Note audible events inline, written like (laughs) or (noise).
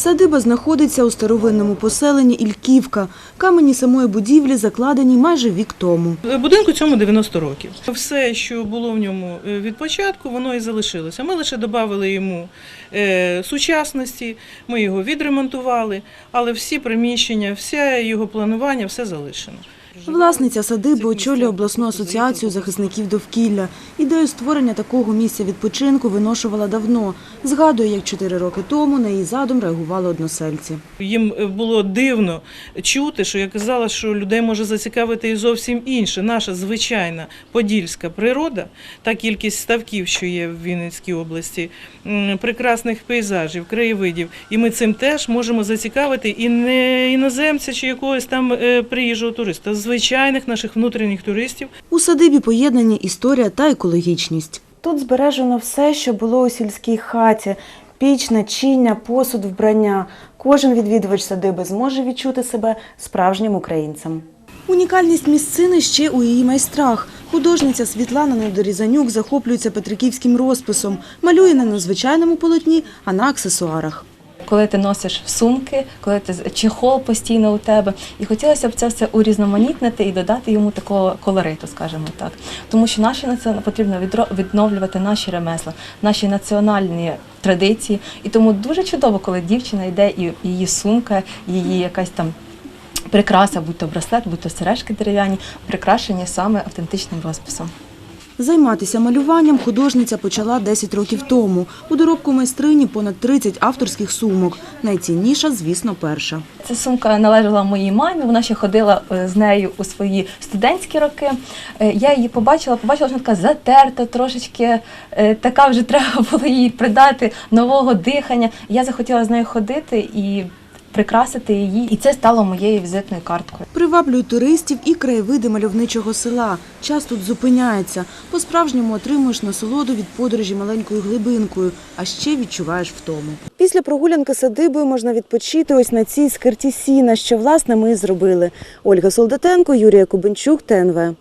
Садиба знаходиться у старовинному поселенні Ільківка. Камені самої будівлі закладені майже вік тому. Будинку цьому 90 років. Все, що було в ньому е, від початку, воно і залишилося. Ми лише додали йому е, сучасності, ми його відремонтували, але всі приміщення, все його планування, все залишено. Власниця садиби очолює обласну асоціацію захисників довкілля. Ідею створення такого місця відпочинку виношувала давно. Згадує, як чотири роки тому на її задум реагували односельці. Їм е, було дивно чути, що я казала, що людей може зацікавити і зовсім інше. Наша звичайна подільська природа, та кількість ставків, що є в Вінницькій області, прекрасних пейзажів, краєвидів. І ми цим теж можемо зацікавити і не іноземця чи якогось там е, приїжджого туриста, звичайних наших внутрішніх туристів. У садибі поєднані історія та екологічність. Тут збережено все, що було у сільській хаті: піч, начиння, посуд, вбрання. Кожен відвідувач садиби зможе відчути себе справжнім українцем. Унікальність місцини ще у її майстрах. Художниця Світлана Недорізанюк захоплюється петриківським розписом, малює не на звичайному полотні, а на аксесуарах. Коли ти носиш сумки, коли ти чехол постійно у тебе. І хотілося б це все урізноманітнити і додати йому такого колориту, скажімо так. Тому що наші потрібно відновлювати наші ремесла, наші національні традиції. І тому дуже чудово, коли дівчина йде і її сумка, її якась там. Прикраса, будь то браслет, будь то сережки дерев'яні, прикрашені саме автентичним розписом. Займатися малюванням художниця почала 10 років тому. У доробку майстрині понад 30 авторських сумок. Найцінніша, звісно, перша. Ця сумка належала моїй мамі. Вона ще ходила е, з нею у свої студентські роки. Е, Я її побачила, побачила, що така затерта, трошечки е, така вже (laughs) треба було їй придати нового дихання. Я захотіла з нею ходити і прикрасити її, і це стало моєю візитною карткою. Приваблюють туристів і краєвиди мальовничого села. Час тут зупиняється. По-справжньому отримуєш насолоду від подорожі маленькою глибинкою, а ще відчуваєш втому. Після прогулянки садибою можна відпочити ось на цій скирті сіна, що власне ми і зробили. Ольга Солдатенко, Юрія Кубенчук, ТНВ.